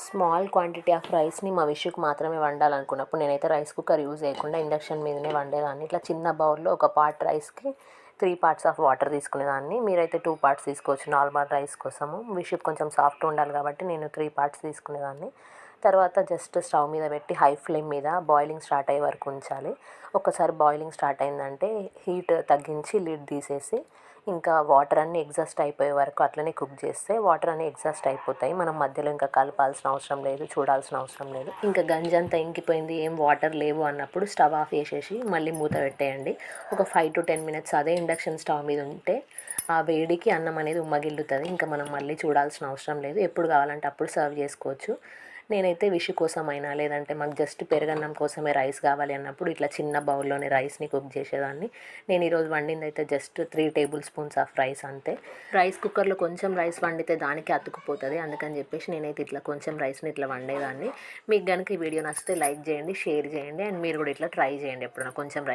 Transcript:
Small quantity of రైస్ని మా విషుకు మాత్రమే వండాలనుకున్నప్పుడు నేనైతే రైస్ కుక్కర్ యూజ్ చేయకుండా ఇండక్షన్ మీదనే వండేదాన్ని. ఇట్లా చిన్న బౌల్లో ఒక పార్ట్ రైస్కి త్రీ పార్ట్స్ ఆఫ్ వాటర్ తీసుకునేదాన్ని. మీరైతే టూ పార్ట్స్ తీసుకోవచ్చు నార్మల్ రైస్ కోసము. విషుకు కొంచెం సాఫ్ట్ ఉండాలి కాబట్టి నేను త్రీ పార్ట్స్ తీసుకునేదాన్ని. తర్వాత జస్ట్ స్టవ్ మీద పెట్టి హై ఫ్లేమ్ మీద బాయిలింగ్ స్టార్ట్ అయ్యే వరకు ఉంచాలి. ఒకసారి బాయిలింగ్ స్టార్ట్ అయిందంటే హీట్ తగ్గించి లిడ్ తీసేసి ఇంకా వాటర్ అన్నీ ఎగ్జాస్ట్ అయిపోయే వరకు అట్లనే కుక్ చేస్తే వాటర్ అన్నీ ఎగ్జాస్ట్ అయిపోతాయి. మనం మధ్యలో ఇంకా కలపాల్సిన అవసరం లేదు చూడాల్సిన అవసరం లేదు. ఇంకా గంజి అంతా ఇంకిపోయింది ఏం వాటర్ లేవు అన్నప్పుడు స్టవ్ ఆఫ్ చేసేసి మళ్ళీ మూత పెట్టేయండి. ఒక ఫైవ్ టు టెన్ మినిట్స్ అదే ఇండక్షన్ స్టవ్ మీద ఉంటే ఆ వేడికి అన్నం అనేది ఉమ్మగిల్లుతుంది. ఇంకా మనం మళ్ళీ చూడాల్సిన అవసరం లేదు. ఎప్పుడు కావాలంటే అప్పుడు సర్వ్ చేసుకోవచ్చు. నేనైతే విషు కోసమైనా లేదంటే మాకు జస్ట్ పెరగన్నం కోసమే రైస్ కావాలి అన్నప్పుడు ఇట్లా చిన్న బౌల్లోనే రైస్ని కుక్ చేసేదాన్ని. నేను ఈరోజు వండింది అయితే just three tablespoons of rice అంతే. రైస్ కుక్కర్లో కొంచెం రైస్ వండితే దానికి అతుకుపోతుంది. అందుకని చెప్పేసి నేనైతే ఇట్లా కొంచెం రైస్ని ఇట్లా వండేదాన్ని. మీకు కనుక ఈ వీడియో నచ్చితే లైక్ చేయండి షేర్ చేయండి అండ్ మీరు కూడా ఇట్లా ట్రై చేయండి ఎప్పుడైనా కొంచెం